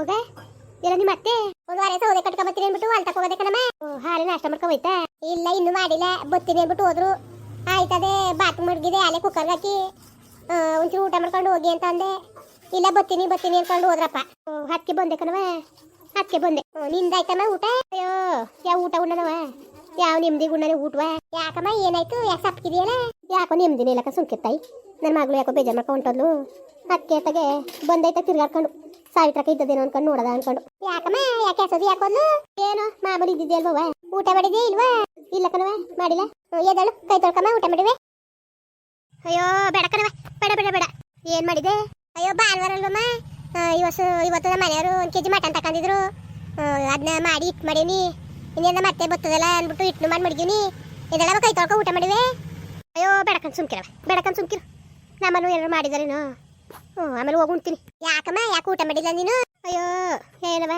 ಮಗ? ಎಲ್ಲ ನಿಮ್ಮ ಅತ್ತೆ? ಒಂದು ವಾರ ಸೌದೆ ಅಂದ್ಬಿಟ್ಟು ಅಲ್ಲಿ ತಗೋದೆ ಕಣಮ್ಮ. ಹಾಲು ನಾಷ್ಟ ಮಾಡ್ಕೊ ಹೋಯ್ತಾ? ಇಲ್ಲ, ಇನ್ನೂ ಮಾಡಿಲ್ಲ. ಬತ್ತೀನಿ ಅಂದ್ಬಿಟ್ಟು ಹೋದ್ರು. ಆಯ್ತದೆ ಬಾತ್ ಮುಡ್ಗಿದೆ ಅಲ್ಲೇ ಕುಕ್ಕರ್ ಹಾಕಿ. ಒಂಚೂರು ಊಟ ಮಾಡ್ಕೊಂಡು ಹೋಗಿ ಅಂತ ಅಂದೆ. ಇಲ್ಲ ಬತ್ತೀನಿ ಬತ್ತೀನಿ ಅನ್ಕೊಂಡು ಹೋದ್ರಪ್ಪ. ಹತ್ಕೆ ಬಂದೆ ಕಣವ ಹತ್ಕೆ ಬಂದೆ. ನಿಂದಾಯ್ತಮ್ಮ ಊಟ? ಅಯ್ಯೋ, ಯಾವ ಊಟ ಉಣ್ಣನವ ಯಾವ ನೆಮ್ಮದಿ ಗುಣ್ಣನೆ ಊಟವ? ಯಾಕಮ್ಮ, ಏನಾಯ್ತು? ಯಾಕೆ ಸಪ್ಕಿದೆಯಲ್ಲ ಯಾಕೋ ನೆಮ್ಮದಿನೇ ಇಲ್ಲಕ ಸುಮ್ಕಿರ್ತಾಯಿ ನನ್ನ ಮಗಳು ಯಾಕೋ ಬೇಜಾರು ಮಾಡ್ಕೊಂಡು ಹೊಂಟದ್ಲು ತಗೆ ಬಂದೈತ ತಿರ್ಗಾಡ್ಕೊಂಡು. ಸಾವಿತ್ರಕ್ಕೆ ಇದ್ದದೇನೋ ಅನ್ಕೊಂಡು, ನೋಡದ ಅನ್ಕೊಂಡು. ಯಾಕಮ್ಮ, ಯಾಕೆ ಹಸದು ಯಾಕೋದ್ಲು ಏನೋ, ಮಾಮೂಲಿ ಇದ್ದಿದ್ದೆ ಅಲ್ವಾ ಊಟ ಮಾಡಿದ್ದೆ ಇಲ್ವಾ? ಇಲ್ಲ ಕಣವ ಮಾಡಿಲ್ಲ. ಎದಳು ಕೈ ತೊಳ್ಕಮ್ಮ, ಊಟ ಮಾಡಿವೆ. ಅಯ್ಯೋ, ಬೇಡ ಕಣವ ಬೇಡ ಬೇಡ ಬೇಡ. ಏನ್ ಮಾಡಿದೆ? ಅಯ್ಯೋ ಭಾನುವಾರ ಅಲ್ವಮ್ಮ. ಇವತ್ತು ಇವತ್ತು ನಮ್ಮ ಮನೆಯವರು ಒಂದು ಕೆಜಿ ಮಟನ್ ತಕೊಂಡಿದ್ರು ಅದನ್ನ ಮಾಡಿ ಇಟ್ಟು ಮಾಡೀನಿ ಇನ್ನೇನ ಮತ್ತೆ ಬರ್ತದಲ್ಲ ಅಂದ್ಬಿಟ್ಟು ಇಟ್ಟು ಮಾಡಿ ಮಡಗೀನಿ ಇದೆಲ್ಲ ಕೈ ತೊಳ್ಕೊ, ಊಟ ಮಾಡಿವೆ. ಅಯ್ಯೋ ಬೇಡಕನ್ ಸುಮ್ಕಿರವ ಬೇಡಕನ್ ಸುಮ್ಕಿರು. ನಮ್ಮನ್ನು ಏನಾರು ಮಾಡಿದಾರೇನು ಹ್ಞೂ ಆಮೇಲೆ ಹೋಗಿ ಉಣ್ತೀನಿ. ಯಾಕಮ್ಮ ಯಾಕೆ ಊಟ ಮಾಡಿಲ್ಲ ನೀನು? ಅಯ್ಯೋ ಏನವ?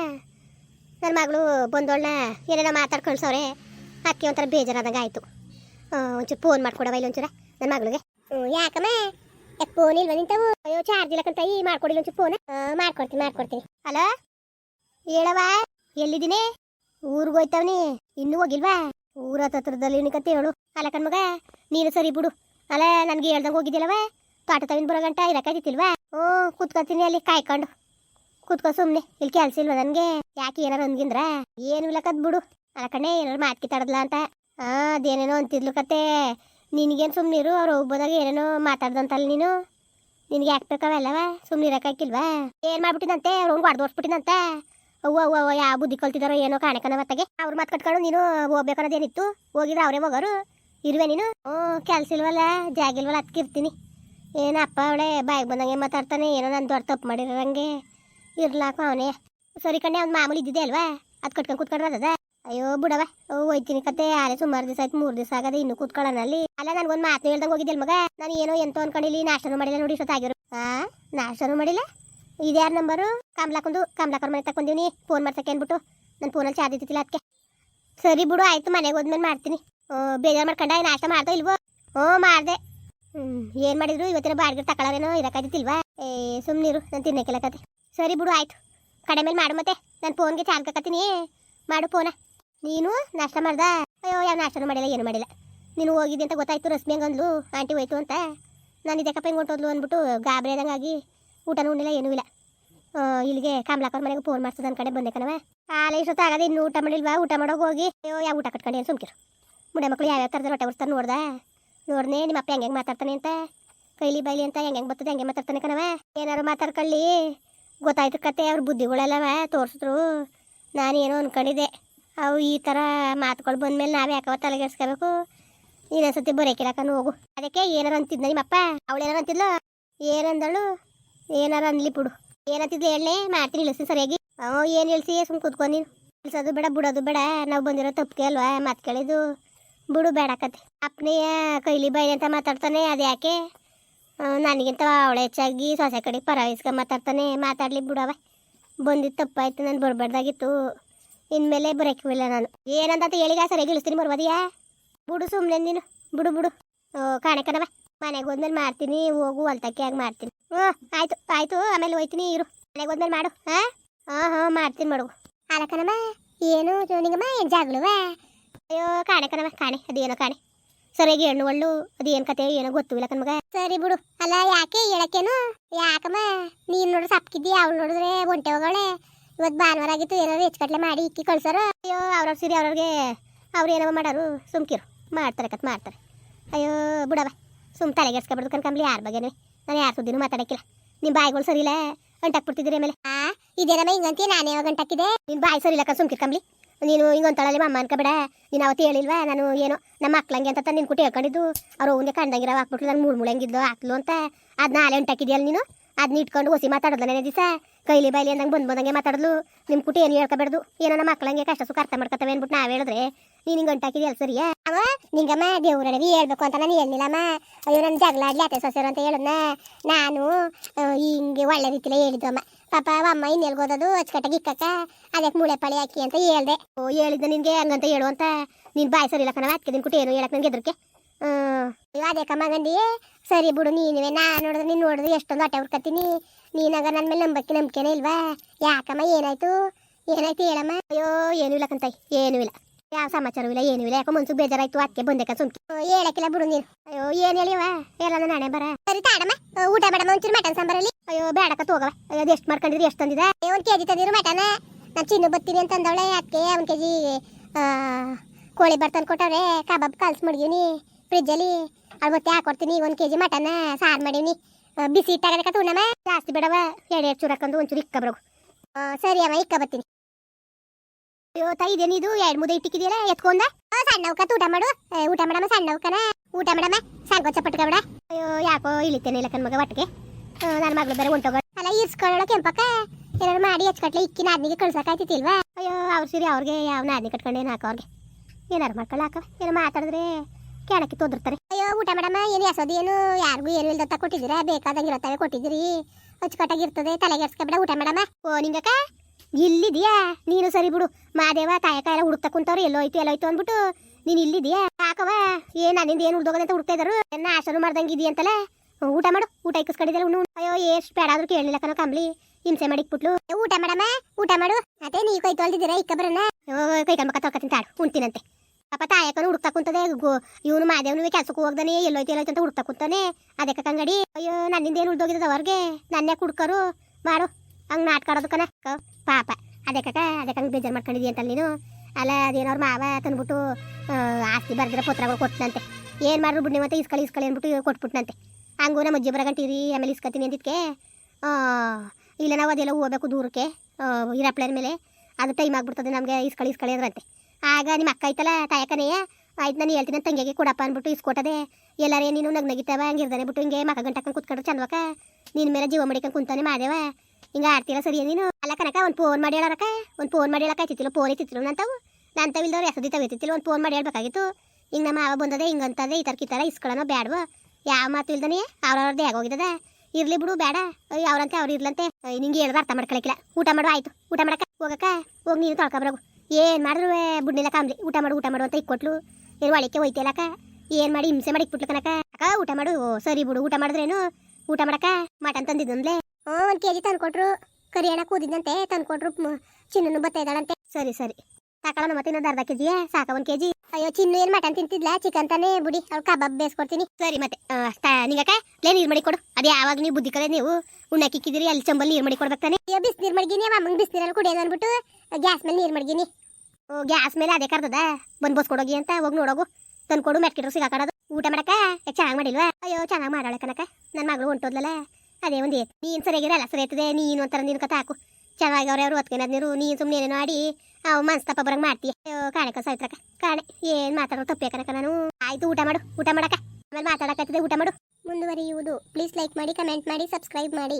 ನನ್ನ ಮಗಳು ಬಂದೋಳ್ನ ಏನೇನೋ ಮಾತಾಡ್ ಸವ್ರೆ. ಅಕ್ಕಿ ಒಂಥರ ಬೇಜಾರಾದಂಗೆ ಆಯಿತು. ಒಂಚೂರು ಫೋನ್ ಮಾಡ್ಕೊಡವ ಇಲ್ಲ ಒಂಚೂರ ನನ್ನ ಮಗಳಿಗೆ. ಹ್ಞೂ ಯಾಕಮ್ಮ? ಯಾಕೆ ಫೋನ್ ಇಲ್ವ ನಿಂತವು? ಅಯ್ಯೋ ಚಾರ್ಜ್ ಇಲ್ಲಕ್ಕಂತ ಈ ಮಾಡ್ಕೊಡಿಲ್ಲ ಒಂಚೂರು ಫೋನ್ ಮಾಡ್ಕೊಡ್ತೀನಿ ಮಾಡ್ಕೊಡ್ತೀನಿ. ಹಲೋ ಹೇಳವ ಎಲ್ಲಿದ್ದೀನಿ? ಊರಿಗೆ ಹೋಯ್ತವ್ನಿ ಇನ್ನೂ ಹೋಗಿಲ್ವಾ? ಊರ ಹತ್ರದಲ್ಲಿ ನಿಕಂತ ಹೇಳು ಅಲ್ಲ ಕಣ್ಮಗ ನೀನು ಸರಿ ಬಿಡು. ಅಲ್ಲ ನನಗೆ ಹೇಳ್ದಂಗೆ ಹೋಗಿದ್ದಿಲ್ಲವೇ ತೋಟ ತವಿನ ಬರೋ ಗಂಟ ಇರಕ್ಕಾಗಿತ್ತಿಲ್ವಾ ಹ್ಞೂ ಕೂತ್ಕೊತೀನಿ ಅಲ್ಲಿ ಕಾಯ್ಕೊಂಡು. ಕೂತ್ಕೊ ಸುಮ್ಮನೆ ಇಲ್ಲಿ ಕೆಲಸ ಇಲ್ವಾ ನನಗೆ? ಯಾಕೆ ಏನಾರು ಅಂದ್ಗಿಂದ್ರ? ಏನು ಇಲ್ಲಕದ್ ಬಿಡು. ಅಲ್ಲ ಕಣೆ, ಏನಾರು ಮಾತು ಕಿತ್ತಾಡದ್ಲ ಅಂತ? ಆ, ಅದೇನೇನೋ ಅಂತಿದ್ಲು ಕತೆ. ನಿನಗೇನು ಸುಮ್ಮನಿರು ಅವ್ರು ಹೋಗ್ಬೋದಾಗ ಏನೇನೋ ಮಾತಾಡ್ದಂತಲ್ಲ ನೀನು. ನಿನಗೆ ಯಾಕೆ ಬೇಕಾವೆಲ್ಲವ ಸುಮ್ಮನೆ ಇರಕ್ಕಾಕಿಲ್ವಾ ಏನು ಮಾಡ್ಬಿಟ್ಟಿದಂತೆ ಅವ್ರು ಹೊಡೆದು ಓಡಿಸ್ಬಿಟ್ಟಿದಂತೆ ಅವ್ವ ಅವ್ವ ಅವ್ವ ಯಾವ ಬುದ್ಧಿ ಕಲ್ತಿದಾರೋ ಏನೋ ಕಾಣಕನ ಮತ್ತಾಗೆ. ಅವ್ರು ಮಾತು ಕಟ್ಕೊಂಡು ನೀನು ಹೋಗ್ಬೇಕನ್ನೋದೇನಿತ್ತು ಹೋಗಿದ್ರೆ ಅವರೇ ಹೋಗೋರು? ಇರುವೆ ನೀನು? ಹ್ಞೂ ಕೆಲಸ ಇಲ್ವಲ್ಲ? ಜಾಗ ಇಲ್ವಲ್ಲ ಅದಕ್ಕೆ ಇರ್ತೀನಿ ಏನೋ ಅಪ್ಪ ಅವಳೆ ಬಾಯಿಗೆ ಬಂದಂಗೆ ಮಾತಾಡ್ತಾನೆ, ಏನೋ ನಾನು ದೊಡ್ಡ ತಪ್ಪು ಮಾಡಿರಂಗೆ ಇರ್ಲಾಕು ಅವನೇ. ಸರಿ ಕಣ್ಣೆ ಅವ್ನು ಮಾಮೂಲಿ ಇದ್ದಿದೆ ಅಲ್ವಾ? ಅದು ಕಟ್ಕೊಂಡು ಕೂತ್ಕೊಂಡ್ರದ ಅಯ್ಯೋ, ಬಿಡವ. ಓ, ಹೋಯ್ತೀನಿ ಕತೆ. ಆಲೆ ಸುಮಾರು ದಿವಸ ಆಯ್ತು, ಮೂರು ದಿವಸ ಆಗದೆ ಇನ್ನು ಕೂತ್ಕೊಳ್ಳೋಣ ಅಲ್ಲಿ. ಅಲ್ಲ, ನನ್ಗೊಂದು ಮಾತು ಹೇಳ್ದಂಗೆ ಹೋಗಿದ್ದೆ ಮಗ? ನಾನು ಏನೋ ಎಂತ ಅನ್ಕೊಂಡಿಲ್ಲಿ, ನಾಷ್ಟನೂ ಮಾಡಿಲ್ಲ ನೋಡಿ ಇಷ್ಟೊತ್ತಾಗಿರು ಹಾ ನಾಷ್ಟನೂ ಮಾಡಿಲ್ಲ? ಇದ್ಯಾರ ನಂಬರು? ಕಮ್ಲಾಕೊಂದು, ಕಮ್ಲಾಕರ್ ಮನೆ ತಕೊಂಡಿವ್ನಿ ಫೋನ್ ಮಾಡ್ಸಕ್ಕೆ ಅಂದ್ಬಿಟ್ಟು. ನನ್ನ ಫೋನಲ್ಲಿ ಚಾರ್ಜ್ ಇದ್ದಿಲ್ಲ ಅದಕ್ಕೆ ಸರಿ ಬಿಡು, ಆಯ್ತು, ಮನೆಗೆ ಹೋದ್ಮೇಲೆ ಮಾಡ್ತೀನಿ. ಓ ಬೇಜಾರು ಮಾಡ್ಕೊಂಡ ನಾಷ್ಟ ಮಾಡ್ದೋ ಇಲ್ವೋ? ಹ್ಞೂ, ಮಾಡಿದೆ. ಹ್ಞೂ ಏನು ಮಾಡಿದ್ರು? ಇವತ್ತಿನ ಬಾಡಿಗೆ ತಗೊಳ್ಳೋರೇನೋ ಇರೋಕ್ಕಾಗಿತ್ತಿಲ್ವಾ ಏ ಸುಮ್ಮನಿರು ನಾನು ತಿನ್ನಕ್ಕಿಲ್ಲ ಕತೆ. ಸರಿ ಬಿಡು, ಆಯ್ತು. ಕಡೆ ಮೇಲೆ ಮಾಡು ಮತ್ತೆ. ನಾನು ಫೋನ್ಗೆ ಚಾರ್ಜ್ ಹಾಕತ್ತೀನಿ. ಮಾಡು ಫೋನ. ನೀನು ನಾಷ್ಟ ಮಾಡ್ದ? ಅಯ್ಯೋ, ಯಾವ ನಾಷ್ಟನೂ ಮಾಡಿಲ್ಲ, ಏನು ಮಾಡಿಲ್ಲ. ನೀನು ಹೋಗಿದ್ದೆ ಅಂತ ಗೊತ್ತಾಯ್ತು ರಶ್ಮಿ ಹಂಗಂದ್ಲು. ಆಂಟಿ ಹೋಯ್ತು ಅಂತ. ನಾನು ಇದಕ್ಕಪ್ಪ ಹೆಂಗೆ ಹೊಂಟೋದ್ಲು ಅಂದ್ಬಿಟ್ಟು ಗಾಬರಿ ಆದಂಗಾಗಿ ಊಟನೂ ಉಣ್ಣಿಲ್ಲ ಏನೂ ಇಲ್ಲ. ಇಲ್ಲಿಗೆ ಕಮಲಾಕರ್ ಮನೆಗೆ ಫೋನ್ ಮಾಡ್ಸೋದು ನನ್ನ ಕಡೆ ಬಂದೆ ಕಣವ ಆಲ, ಇಷ್ಟೊತ್ತಾಗದೆ ಇನ್ನೂ ಊಟ ಮಾಡಿಲ್ವಾ? ಊಟ ಮಾಡೋಗಿ ಹೋಗಿ. ಅಯ್ಯೋ, ಯಾವ ಊಟ ಕಟ್ಕೊಂಡು ಏನು ಸುಮ್ಕಿರು. ಮುಡ ಮಕ್ಕಳು ಯಾವ್ಯಾವ ಥರದ ಹೊಟ್ಟೆ ಉಡ್ತಾರೆ ನೋಡ್ದ? ನೋಡ್ನೆ ನಿಮ್ಮ ಅಪ್ಪ ಹೆಂಗೆ ಹೆಂಗೆ ಮಾತಾಡ್ತಾನೆ ಅಂತ? ಕೈಲಿ ಬೈಲಿ ಅಂತ ಹೆಂಗೆ ಹೆಂಗೆ ಬರ್ತದೆ ಹೆಂಗೆ ಮಾತಾಡ್ತಾನೆ ಕಣವ ಏನಾರು ಮಾತಾಡ್ಕೊಳ್ಳಿ. ಗೊತ್ತಾಯ್ತು ಕತೆ, ಅವ್ರ ಬುದ್ಧಿಗಳೆಲ್ಲವ ತೋರಿಸಿದ್ರು. ನಾನು ಏನೋ ಅನ್ಕೊಂಡಿದ್ದೆ. ಅವು ಈ ಥರ ಮಾತುಗಳು ಬಂದಮೇಲೆ ನಾವು ಯಾಕವ ತಲೆಗೆಡ್ಸ್ಕೋಬೇಕು? ಇನ್ನೊಂದ್ಸತಿ ಬರೋಕಿಲ್ಲಕನು ಹೋಗು. ಅದಕ್ಕೆ ಏನಾರು ಅಂತಿದ್ನ ನಿಮ್ಮಪ್ಪ ಅವಳು ಏನಾರು ಅಂತಿದ್ಲು? ಏನಂದಳು? ಏನಾರು ಅನ್ಲಿ ಬಿಡು. ಏನಂತಿದ್ಲು ಹೇಳಿ ಮಾಡ್ತೀನಿ ಇಳಿಸಿ ಸರಿಯಾಗಿ. ಅವ ಏನು ಇಳಿಸಿ ಸುಮ್ಮನೆ ಕೂತ್ಕೊಂಡಿ ನೀನು. ಇಳಿಸೋದು ಬೇಡ, ಬಿಡೋದು ಬೇಡ. ನಾವು ಬಂದಿರೋ ತಪ್ಪಿಗೆ ಅಲ್ವಾ? ಮಾತು ಕೇಳಿದ್ದು. ಬಿಡು ಬೇಡ ಕತೆ. ಅಪ್ಪನೆಯ ಕೈಲಿ ಬೈಲಿ ಅಂತ ಮಾತಾಡ್ತಾನೆ, ಅದು ಯಾಕೆ? ನನಗಿಂತ ಅವಳೆ ಹೆಚ್ಚಾಗಿ ಸೊಸೆ ಕಡೆ ಪರವಹಿಸ್ಕೊಂಡು ಮಾತಾಡ್ತಾನೆ, ಮಾತಾಡ್ಲಿ ಬಿಡವ ಬಂದಿದ್ದು ತಪ್ಪಾಯ್ತು, ನಾನು ಬರಬಾರ್ದಾಗಿತ್ತು ಇನ್ಮೇಲೆ ಬರೋಕ್ಕಿಲ್ಲ ನಾನು. ಏನಂತ ಹೇಳಿಗ ಸರಿಯಾಗಿ ಇಳಿಸ್ತೀನಿ ಬರ್ಬೋದಿಯಾ ಬಿಡು ಸುಮ್ಮನೆ ನೀನು. ಬಿಡು ಬಿಡು. ಓ, ಕಾಣೆ ಕಣವ ಮನೆಗೆ ಹೋದ್ಮೇಲೆ ಮಾಡ್ತೀನಿ, ಹೋಗು, ಹೊಲ್ತಕ್ಕೆ ಆಗಿ ಮಾಡ್ತೀನಿ. ಹ್ಞೂ, ಆಯ್ತು ಆಯ್ತು, ಆಮೇಲೆ ಹೋಯ್ತೀನಿ, ಇರು. ಮನೆಗೆ ಹೋದ್ಮೇಲೆ ಮಾಡು, ಹಾಂ? ಹಾಂ ಹಾಂ, ಮಾಡ್ತೀನಿ ಮಾಡು. ಅಲ್ಲ ಕಣಮ್ಮ ಏನು, ನಿಂಗಮ್ಮ, ಏನು ಜಾಗಳುವ ಅಯ್ಯೋ ಕಾಣೆ ಕಣವ ಕಾಣೆ ಅದೇನೋ ಕಾಣೆ. ಸರಿಯಾಗಿ ಹೆಣ್ಣು ಒಳ್ಳು ಅದೇನು ಕತೆ ಏನೋ ಗೊತ್ತಿಲ್ಲ ಕಣ್ಮಗ. ಸರಿ ಬಿಡು. ಅಲ್ಲ ಯಾಕೆ ಹೇಳಕ್ಕೇನು? ಯಾಕಮ್ಮ? ನೀನು ನೋಡ್ರಿ ಸಪ್ಕಿದ್ದಿ ಅವ್ಳು ನೋಡಿದ್ರೆ ಒಂಟೆ ಹೋಗಳೆ. ಇವತ್ತು ಭಾನುವಾರ ಆಗಿತ್ತು ಏನಾದ್ರು ಹೆಚ್ಚುಕಟ್ಲೆ ಮಾಡಿ ಇಕ್ಕಿ ಕಳ್ಸಾರ. ಅಯ್ಯೋ ಅವ್ರವ್ರ ಸೀರೆ ಅವ್ರವ್ರಿಗೆ ಅವ್ರು ಏನೋ ಮಾಡೋರು ಸುಮ್ಕಿರು. ಮಾಡ್ತಾರೆ ಕತ್ ಮಾಡ್ತಾರೆ. ಅಯ್ಯೋ ಬಿಡವ ಸುಮ್ ತಲೆಗೆಡ್ಸ್ಕೊಬಿಡ್ದು ಕನ್ಕಂಬ್ಲಿ ಯಾರ ಬಗ್ಗೆನೇ ನಾನು ಯಾರ ಸುದ್ದಿನೂ ಮಾತಾಡಕ್ಕಿಲ್ಲ. ನಿಮ್ಮ ಬಾಯಿಗಳು ಸರಿಲ್ಲ ಇಲ್ಲ? ಅಂಟಾಕ್ಬಿಡ್ತಿದ್ದೀರಿ ಆಮೇಲೆ? ಆ ಇದೇನಮ್ಮ ಹಿಂಗಂತೀಯ? ನಾನು ಯಾವಾಗ ಗಂಟಾಕಿದೆ ನಿನ್ನ ಬಾಯಿ ಸರಿ ಇಲ್ಲ ಕಣ್ ಸುಮ್ಕಿರ್ಕಂಬ್ಲಿ ನೀನು ಹಿಂಗೊಂತಳಲ್ಲಿ ಅಮ್ಮ ಅನ್ಕೋಬೇಡ. ನೀನು ಅವತ್ತು ಹೇಳಿಲ್ವಾ, ನಾನು ಏನು ನಮ್ಮ ಮಕ್ಳಂಗೆ ಅಂತ ನಿನ್ ಕುಟಿ ಹೇಳ್ಕೊಂಡಿದ್ದು ಅವ್ರು ಅವನಿಗೆ ಕಂಡಂಗಿರೋ ಹಾಕ್ಬಿಟ್ರು ನಾನು ಮೂಳು ಮುಳಂಗಿದ್ದು ಹಾಕ್ಲು ಅಂತ. ಅದನ್ನ ನಾಳೆ ಅಂಟಾಕಿದ್ಯಲ್ಲ ನೀನು? ಅದನ್ನ ಇಟ್ಕೊಂಡು ಹೊಸಿ ಮಾತಾಡೋದು ನೆನೆ ದಿವಸ. ಕೈಲಿ ಬೈಲಿ ಅಂದಂಗೆ ಬಂದು ಬಂದಂಗೆ ಮಾತಾಡಲು ನಿಮ್ಮ ಕುಟಿ ಏನು ಹೇಳ್ಕೊಬೇಡ್ದು? ಏನೋ ನಮ್ಮ ಮಕ್ಳಂಗೆ ಕಷ್ಟ ಸುಖ ಅರ್ಥ ಮಾಡ್ಕೊತವೆ ಅಂದ್ಬಿಟ್ಟು ನಾವು ಹೇಳಿದ್ರೆ. ನೀನು ಹಿಂಗೆ ಅಂಟಾಕಿದ್ಯಲ್ಲ ಸರಿಯಾ ಅವ ನಿಂಗಮ್ಮ ದೇವ್ರಡವಿ ಹೇಳ್ಬೇಕು ಅಂತ ನಾನು ಹೇಳಿಲ್ಲಮ್ಮ ಅಯ್ಯೋ ನನ್ನ ಜಗಳ ಆಡ್ಲಿ ಅತ್ತೆ ಸೊಸೆರು ಅಂತ ಹೇಳೋಣ ನಾನು ಹಿಂಗೆ ಒಳ್ಳೆ ರೀತಿಲೇ ಹೇಳಿದ್ದು ಅಮ್ಮ. ಪಾಪ ಅಮ್ಮ ಇನ್ ಎಲ್ಗೋದದು ಅಚ್ಚಕಟ್ಟಾಗಿ ಇಕ್ಕಕ್ಕ. ಅದಕ್ಕೆ ಮೂಳೆ ಪಳಿ ಹಾಕಿ ಅಂತ ಹೇಳ್ದೆ. ಓ ಹೇಳಿದ್ದೆ ನಿನ್ಗೆ? ಹಂಗಂತ ಹೇಳು ಅಂತ. ನೀನ್ ಬಾಯಿ ಸರಿ ಇಲ್ಲ ಕಣವ ಅದಕ್ಕೆ ನಿನ್ ಕುಟಿ ಏನು ಹೇಳಕ್ ನಂಗೆ ಎದ್ರಕ್ಕೆ ಅದೇ ಕಮ್ಮಗಂಡಿ ಸರಿ ಬಿಡು ನೀನುವೆ. ನಾ ನೋಡಿದ್ರೆ ನೀನು ನೋಡಿದ್ರೆ ಎಷ್ಟೊಂದು ಹೊಟ್ಟೆ ಹುಡ್ಕತ್ತೀನಿ. ನೀನಾಗ ನನ್ನ ಮೇಲೆ ನಂಬಕ್ಕೆ ನಂಬಿಕೆನೇ ಇಲ್ವಾ? ಯಾಕಮ್ಮ ಏನಾಯ್ತು? ಏನಾಯ್ತು ಹೇಳಮ್ಮ? ಅಯ್ಯೋ ಏನೂ ಇಲ್ಲ ಕಂತಾಯಿ ಏನೂ ಇಲ್ಲ. ಯಾವ ಸಮಾಚಾರವೂ ಇಲ್ಲ ಏನೂ ಇಲ್ಲ. ಯಾಕೋ ಮನ್ಸು ಬೇಜಾರಾಯ್ತು ಅದಕ್ಕೆ ಬಂದೆ ಸುಮ್ಕಿ. ಹೇಳಕ್ಕಿಲ್ಲ ಬಿಡು ನೀನು. ಅಯ್ಯೋ ಏನ್ ಹೇಳಿವ ಎಲ್ಲ ನಾಳೆ ಬರ. ಸರಿ ತಾಡಮ್ಮ. ಊಟ ಬೇಡಮ್ಮ ಒಂಚೂರು ಮಟನ್ ಸಾಂಬಾರಲ್ಲಿ ಅಯ್ಯೋ ಬೇಡಕ್ಕ ತೋಗವ ಅಯ್ಯೋ ಅದು ಎಷ್ಟು ಮಾಡ್ಕೊಂಡಿರಿ ಎಷ್ಟು ತಂದಿದೆ ಒಂದು ಕೆಜಿ ತಂದಿರು ಮಟನ. ನಾನು ಚಿನ್ನು ಬತ್ತೀನಿ ಅಂತ ಅಂದವಳೆ ಅದಕ್ಕೆ ಒಂದು ಕೆಜಿ ಕೋಳಿ ಬರ್ತಾನೆ ಕೊಟ್ಟವ್ರೆ ಕಬಾಬ್ ಕಲ್ಸಿ ಮಡಗಿವ್ನಿ ಫ್ರಿಜ್ಜಲ್ಲಿ ಅಲ್ಲಿ. ಮತ್ತೆ ಹಾಕೊಡ್ತೀನಿ ಒಂದು ಕೆಜಿ ಮಟನ ಸಾರು ಮಾಡೀನಿ ನೀ ಬಿಸಿ ಇಟ್ಟಾಗದಕ್ಕ ತುಣ್ಣಮ್ಮ ಜಾಸ್ತಿ ಬೇಡವ ಎರಡು ಎರಡು ಚೂರು ಹಾಕೊಂಡು ಒಂಚೂರು ಇಕ್ಕ ಬರೋಗು ಸರಿ ಅಮ್ಮ ಇಕ್ಕ ಬರ್ತೀನಿ ಅಯ್ಯೋ ತಾಯಿ ಇದೇನು ಇದು? ಎರಡು ಮುದ್ದೆ ಇಟ್ಟಿಕ್ಕಿದೆಯಲ್ಲ ಎತ್ಕೊಂಡ? ಸಣ್ಣವ್ಕ ಊಟ ಮಾಡು. ಏ, ಊಟ ಮಾಡಮ್ಮ ಅವಕನ. ಊಟ ಮಾಡಮ್ಮ ಸಾಂಗೋ ಚಪ್ಪಟ್ಕ ಬಿಡ. ಅಯ್ಯೋ ಯಾಕೋ ಇಳಿತೇನೆ ಇಲ್ಲ ಕಣ್ಮಗ ಒಟ್ಟಿಗೆ. ನನ್ನ ಮಗಳು ಬೇರೆ ಹೊಂಟೋಗ ಅಲ್ಲ ಇರ್ಸ್ಕೊಳ್ಳೋ ಕೆಂಪಕ್ಕ. ಏನಾರು ಮಾಡಿ ಹೆಚ್ಕಟ್ಲೆ ಇಕ್ಕಿ ನಾದ್ನಿಗೆ ಕಳ್ಸಕ್ಕಾಯ್ತಿಲ್ವಾ ಅಯ್ಯೋ ಅವ್ರ ಸಿರಿ ಅವ್ರಿಗೆ ಯಾವ ನಾದ್ನಿ ಕಟ್ಕೊಂಡೇನು ಹಾಕೋ ಅವ್ರಿಗೆ. ಏನಾರು ಮಾಡ್ಕೊಳ್ಳ ಹಾಕ ಏನೋ ಮಾತಾಡಿದ್ರೆ ಕೆಣಕ್ಕೆ ತೋದಿರ್ತಾರೆ. ಅಯ್ಯೋ ಊಟ ಮಾಡಮ್ಮ ಏನು ಎಸೋದು ಏನು? ಯಾರಿಗೂ ಏನು ಇಲ್ದತ್ತ ಕೊಟ್ಟಿದ್ದೀರಾ? ಬೇಕಾದಂಗೆ ಇರತ್ತವೆ ಕೊಟ್ಟಿದ್ದೀರಿ. ತಲೆಗೆ ತಲೆಗೆಡ್ಸ್ಕೊಬೇಡ ಊಟ ಮಾಡಮ್ಮ. ಓ ನಿಂಗಕ್ಕ ಇಲ್ಲಿದ್ಯಾ? ನೀನು ಸರಿ ಬಿಡು. ಮಾದೇವ ಕಾಯಕ ಎಲ್ಲ ಹುಡುಕ್ತಾ ಕುಂತವ್ರು. ಎಲ್ಲೋಯ್ತು ಎಲ್ಲೋಯ್ತು ಅಂದ್ಬಿಟ್ಟು ನೀನು ಇಲ್ಲಿದ್ಯಾ? ಯಾಕವ ಏನ್ ನನ್ನಿಂದ ಏನು ಅಂತ ಹುಡುಕ್ತಾ ಇದಾರು? ಎನ್ನ ಆಶನು ಮಾಡ್ದಂಗೆ ಇದೆಯಂತಲ್ಲ ಅಂತಲ್ಲ ಊಟ ಮಾಡು. ಊಟ ಇಕ್ಕಿಸ್ಕೊಂಡಿದ್ದಲ್ಲ ಉಣ್ಣು ಅಯ್ಯೋ ಎಷ್ಟು ಬೇಡ ಆದ್ರೂ ಕೇಳಲಿಲ್ಲ ಕಣೋ ಕಂಬ್ಲಿ ಹಿಂಸೆ ಮಾಡಿಕ್ಬಿಟ್ಲು ಏ, ಊಟ ಮಾಡಮ್ಮ ಊಟ ಮಾಡು. ಅದೇ ನೀ ಕೈ ತೊಳ್ದಿದ್ದೀರಾ ಇಕ್ಕ ಓ ಕೈ ಕಣ್ಮಕ್ಕ ತೊಳ್ಕೊತೀನಿ ತಾಡು ಉಣ್ತೀನಂತೆ. ಪಾಪ ತಾಯಕನು ಹುಡುಕ್ತಾ ಕುಂತದೆ. ಇವನು ಮಾದೇವನು ಕೆಲಸಕ್ಕೆ ಹೋಗ್ದಾನೆ. ಎಲ್ಲೋಯ್ತು ಎಲ್ಲೋಯ್ತು ಅಂತ ಹುಡುಕ್ತಾ ಕುಂತಾನೆ. ಅದಕ್ಕೆ ಕಂಗಡಿ. ಅಯ್ಯೋ ನನ್ನಿಂದ ಏನು ಉಳ್ದೋಗಿದ್ದದ ಅವ್ರಿಗೆ ನನ್ನೇ ಕುಡ್ಕರು. ಮಾಡು. ಹಂಗ್ ನಾಟ್ಕಾಡೋದು ಕಣ. ಪಾಪ. ಅದೇ ಕಾಕ ಅದೇ ಕಂಗ್ ಬೇಜಾರು ಮಾಡ್ಕೊಂಡಿದ್ದಿ ಅಂತ ನೀನು? ಅಲ್ಲ ಅದೇನವ್ರ ಮಾವ ತಂದ್ಬಿಟ್ಟು ಆಸ್ತಿ ಬರ್ದಿರೋ ಪತ್ರಗಳು ಕೊಟ್ಟನಂತೆ ಏನು ಮಾಡ್ರು ಬಿಡ್ನಿ ಮತ್ತೆ ಇಸ್ಕಳಿ ಇಸ್ಕಳಿ ಅಂದ್ಬಿಟ್ಟು ಕೊಟ್ಬಿಟ್ನಂತೆ. ಹಂಗೂ ನಮ್ಮ ಅಜ್ಜಿ ಬರಗಂಟಿರಿ ಆಮೇಲೆ ಇಸ್ಕೊತೀನಿ ಅಂದಿದ್ದಕ್ಕೆ ಇಲ್ಲ, ನಾವು ಅದೆಲ್ಲ ಹೋಗ್ಬೇಕು ದೂರಕ್ಕೆ. ಇರಪ್ಲೇನ ಮೇಲೆ. ಅದು ಟೈಮ್ ಆಗ್ಬಿಡ್ತದೆ ನಮಗೆ ಇಸ್ಕಳಿ ಇಸ್ಕಳಿ ಅಂದ್ರಂತೆ. ಆಗ ನಿಮ್ಮ ಅಕ್ಕ ಐತಲ್ಲ ತಾಯಕನೆಯ ಆಯ್ತು ನಾನು ಹೇಳ್ತೀನಿ ತಂಗಿಗೆ ಕೊಡಪ್ಪ ಅಂದ್ಬಿಟ್ಟು ಇಸ್ಕೊಟ್ಟದೆ ಎಲ್ಲರೇ ನೀನು ನಗ್ ನಗಿತಾವ ಹಂಗಿರ್ದಾನೆ ಬಿಟ್ಟು ಹಿಂಗೆ ಮಕ್ಕ ಗಂಟಕ್ಕ ಕೂತ್ಕೊಂಡ್ರೆ ಚಂದವಕ ನಿನ್ನ ಮೇಲೆ ಜೀವ ಮಡಿಕೊಂಡು ಕುಂತಾನೆ ಮಾದೇವ. ಹಿಂಗ ಆಡ್ತೀರ ಸರಿ ನೀನು ಅಲ್ಲ ಕನಕ ಒಂದು ಫೋನ್ ಮಾಡಿ ಹೇಳರಕ ಒಂದು ಫೋನ್ ಮಾಡಿ ಹೇಳಕ ಆಯ್ತಿತ್ತಿಲ್ಲ ಫೋನ್ ಇತ್ತಿಲ್ಲ ನಂತವು ನಂತವ್ ಇಲ್ದವ್ರು ಎಸದಿ ಒಂದು ಫೋನ್ ಮಾಡಿ ಹೇಳ್ಬೇಕಾಗಿತ್ತು. ಹಿಂಗ ನಮ್ಮ ಮಾವ ಬಂದದೆ ಹಿಂಗಂತದೆ ಈ ಥರ ಥರ ಇಸ್ಕೊಳ್ಳೋಣ ಬೇಡವ ಯಾವ ಮಾತು ಇಲ್ದನೆ ಅವ್ರವ್ರದ್ದು ಹೋಗಿದ್ದದ ಇರ್ಲಿ ಬಿಡು, ಬೇಡ. ಅವ್ರಂತೆ, ಅವ್ರು ಇರ್ಲಂತೆ. ನಿಂಗೆ ಹೇಳಿದ್ರೆ ಅರ್ಥ ಮಾಡ್ಕೊಳಕಿಲ್ಲ. ಊಟ ಮಾಡು, ಆಯ್ತು. ಊಟ ಮಾಡಕ ಹೋಗಕ್ಕ? ಹೋಗಿ ನೀನು ತೊಳ್ಕೊಬರೋಗು ಏನು ಮಾಡಿದ್ರು ಬುಡ್ನಿಲ್ಲ ಕಾಮ್ಲಿ ಊಟ ಮಾಡು ಊಟ ಮಾಡು ಅಂತ ಇಕ್ಕೊಟ್ಲು. ಏನು ಒಳಕ್ಕೆ ಹೋಯ್ತಿಲ್ಲಕ್ಕ ಏನು ಮಾಡಿ ಹಿಂಸೆ ಮಾಡಿ ಇಕ್ಬಿಟ್ಲು ಕನಕ ಅಕ್ಕ, ಊಟ ಮಾಡು. ಸರಿ ಬಿಡು, ಊಟ ಮಾಡಿದ್ರೇನು? ಊಟ ಮಾಡಕ ಮಟನ್ ತಂದಿದ್ದಂದ್ಲೆ ಹ್ಞೂ ಒಂದು ಕೆ ಜಿ ತಂದ್ಕೊಟ್ರು. ಕರಿ ಹಣ ಕೂದಿದ್ದಂತೆ ತಂದ್ಕೊಟ್ರು ಚಿನ್ನನು ಬತ್ತಾ ಸರಿ ಸರಿ. ಸಾಕಲ್ಲ ಮತ್ತೆ ಇನ್ನೊಂದು ಅರ್ಧ ಕೆಜಿ ಸಾಕ, ಒಂದು ಕೆಜಿ. ಅಯ್ಯೋ, ಚಿನ್ನು ಏನು ಮಟನ್ ತಿಂತಿದ್ಲ? ಚಿಕನ್ ತಾನೇ? ಬುಡಿ, ಅವ್ಳು ಕಬಾಬ್ ಬೇಯಿಸ್ಕೊಡ್ತೀನಿ ಸರಿ ಮತ್ತೆ ನಿಂಗಕ್ಕ ಲೇ ನೀರು ಮಾಡಿ ಕೊಡು. ಅದು ಯಾವಾಗ ನೀವು ಬುದ್ಧಿ ಕಲೆ ನೀವು ಉಣ್ಣಕ್ಕೆ ಇಕ್ಕಿದಿರಿ ಅಲ್ಲಿ ಚಂಬಲ್ ನೀರು ಮಾಡಿ ಕೊಡ್ಬೇಕು ತಾನೆ? ಅಯ್ಯೋ, ಬಿಸಿನೀರು ಮಡಗಿನಿ ಅಮ್ಮಂಗೆ ಬಿಸಿನೀರಲ್ಲಿ ಕುಡಿಯೋದು ಅಂದ್ಬಿಟ್ಟು, ಗ್ಯಾಸ್ ಮೇಲೆ ನೀರು ಮಡಗಿನಿ. ಓ, ಗ್ಯಾಸ್ ಮೇಲೆ ಅದೇ ಕರ್ದದ? ಬಂದು ಬಸ್ಕೊಡೋಗಿ ಅಂತ ಹೋಗಿ ನೋಡೋಗು. ತಂದ್ಕೊಡು, ಮೆಟ್ಕಿಟ್ರು ಸಿಗಾಕಡೋದು ಊಟ ಮಾಡಕ ಚೆನ್ನಾಗಿ ಮಾಡಿಲ್ವಾ? ಅಯ್ಯೋ, ಚೆನ್ನಾಗಿ ಮಾಡಾಳೆ ಕನಕ ನನ್ನ ಮಗಳು ಹೊಂಟೋದ್ಲಲ್ಲ. ಅದೇ ಒಂದು ನೀನು ಸರಿಯಾಗಿರಲ್ಲ ಸರಿ ಆಯ್ತದೆ, ನೀನು ಒಂಥರ ನಿನ್ನ ಕಥೆ ಹಾಕು. ಚೆನ್ನಾಗಿ ಅವ್ರು ಯಾರು ಹೊತ್ಕೊಂಡ್ ನೀರು ನೀನು ಸುಮ್ಮನೆ ಏನೇನು ಆಡಿ, ಅವು ಮನ್ಸ್ತಪ್ಪ ಬರಂಗ್ ಮಾಡ್ತೀಯ. ಅಯ್ಯೋ, ಕಾಣೆ ಕಸ ಆಯ್ತ್ರಕ ಕಾಣೆ. ಏನು ಮಾತಾಡೋ ತಪ್ಪೇ ಕನಕ ನಾನು? ಆಯ್ತು, ಊಟ ಮಾಡು, ಊಟ ಮಾಡಕ ಆಮೇಲೆ ಮಾತಾಡಕತ್ತಿದೆ ಊಟ ಮಾಡು. ಮುಂದುವರಿಯುವುದು. ಪ್ಲೀಸ್ ಲೈಕ್ ಮಾಡಿ ಕಮೆಂಟ್ ಮಾಡಿ ಸಬ್ಸ್ಕ್ರೈಬ್ ಮಾಡಿ.